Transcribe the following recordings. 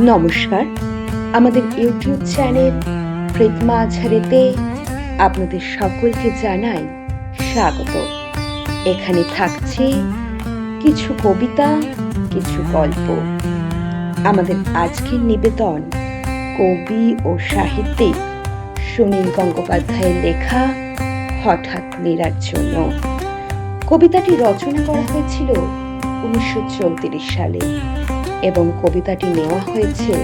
নমস্কার। আমাদের YouTube channel প্রিতমা আঝারেতে আপনাদের সকলকে জানাই স্বাগত। এখানে থাকছে কিছু কবিতা, কিছু গল্প। আমাদের আজকের নিবেদন কবি ও সাহিত্যিক সুনীল গঙ্গোপাধ্যায়ের লেখা হঠাৎ নীরার জন্য। কবিতাটি রচনা করা হয়েছিল উনিশশো চৌত্রিশ সালে। এবং কবিতাটি নেওয়া হয়েছে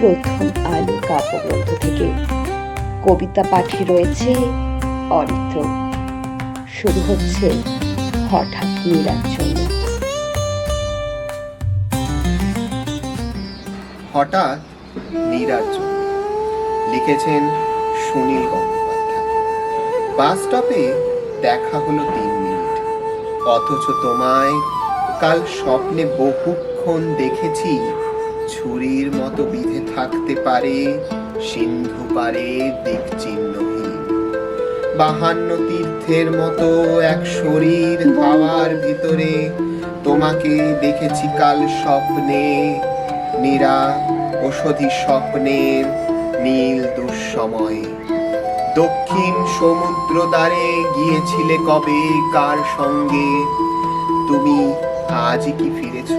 প্রথম আলো কাব্যগ্রন্থ থেকে। কবিতা পাঠে রয়েছে অরিত্র। শুরু হচ্ছে হঠাৎ নীরার জন্য হঠাৎ নীরার জন্য লিখেছেন সুনীল গঙ্গোপাধ্যায়। বাস স্টপে দেখা হলো তিন মিনিট। অথচ তোমায় কাল স্বপ্নে বহুক্ষণ দেখেছি ছুরির মতো বিধে থাকতে পারে, সিন্ধু পারে দিক বাহান্ন তীর্থের মতো এক শরীর হাওয়ার ভিতরে তোমাকে দেখেছি কাল স্বপ্নে, নীরা ওষধি স্বপ্নের নীল দুঃসময়ে। দক্ষিণ সমুদ্র দ্বারে গিয়েছিলে কবে, কার সঙ্গে? তুমি আজ কি ফিরেছ?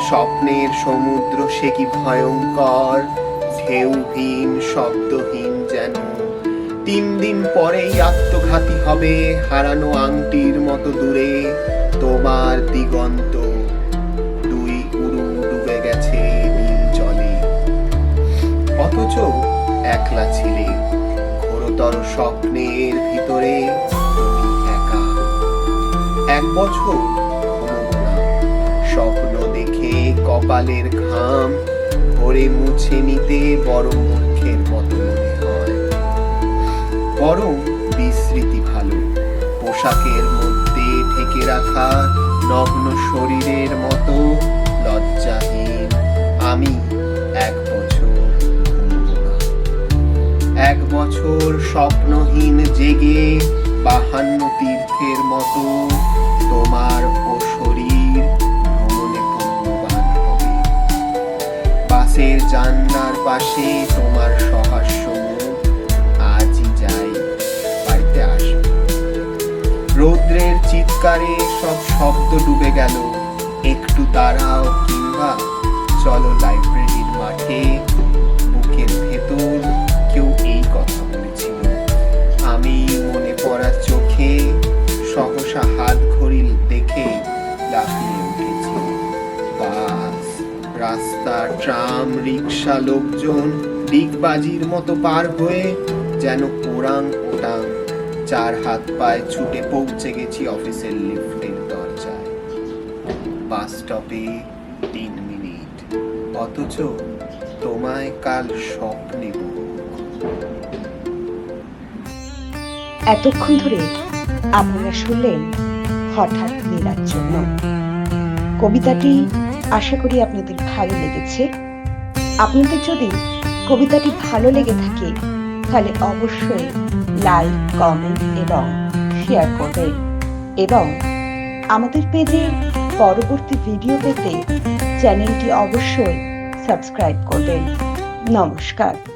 স্বপ্নের সমুদ্র সে কি ভয়ঙ্কর? ঢেউহীন শব্দহীন যেন। তিন দিন পরেই আত্মঘাতী হবে হারানো আংটির মতো দূরে। তোমার দিগন্ত দুই উরু ডুবে গেছে নীল জলে। অথচ একলা ছিলে ঘোরতর স্বপ্নের ভিতরে তুমি একা। এক বছর স্বপ্ন কপালের ঘাম ভরে মুছে নিতে বড় মূর্খের মতো মনে হয়। বরং বিস্মৃতি ভালো, পোশাকের মধ্যে ঢেকে রাখা নগ্ন শরীরের মতো লজ্জাহীন আমি এক বছর এক বছর স্বপ্নহীন জেগে বাহান্ন তীর্থের মতো তোমার বাসের জান্নার পাশে তোমার সহাস্য আজই যাই, বাড়িতে আসবে রৌদ্রের চিৎকারে সব শব্দ ডুবে গেল, একটু দাঁড়াও কিংবা রাস্তা, ট্রাম, রিক্সা, লোকজন, ডিগবাজির মতো পার হয়ে যেন ওরাং ওটাং চার হাত পায়ে ছুটে পৌঁছে গেছি অফিসের লিফটের দরজায়। বাস স্টপে তিন মিনিট, অথচ তোমায় কাল স্বপ্নে এতক্ষণ ধরে আপনারা শুনলেন হঠাৎ নীরার জন্য। কবিতাটি আশা করি আপনাদের ভালো লেগেছে। আপনাদের যদি কবিতাটি ভালো লেগে থাকে, তাহলে অবশ্যই লাইক, কমেন্ট এবং শেয়ার করবেন এবং আমাদের পেজে পরবর্তী ভিডিও পেতে চ্যানেলটি অবশ্যই সাবস্ক্রাইব করবেন। নমস্কার।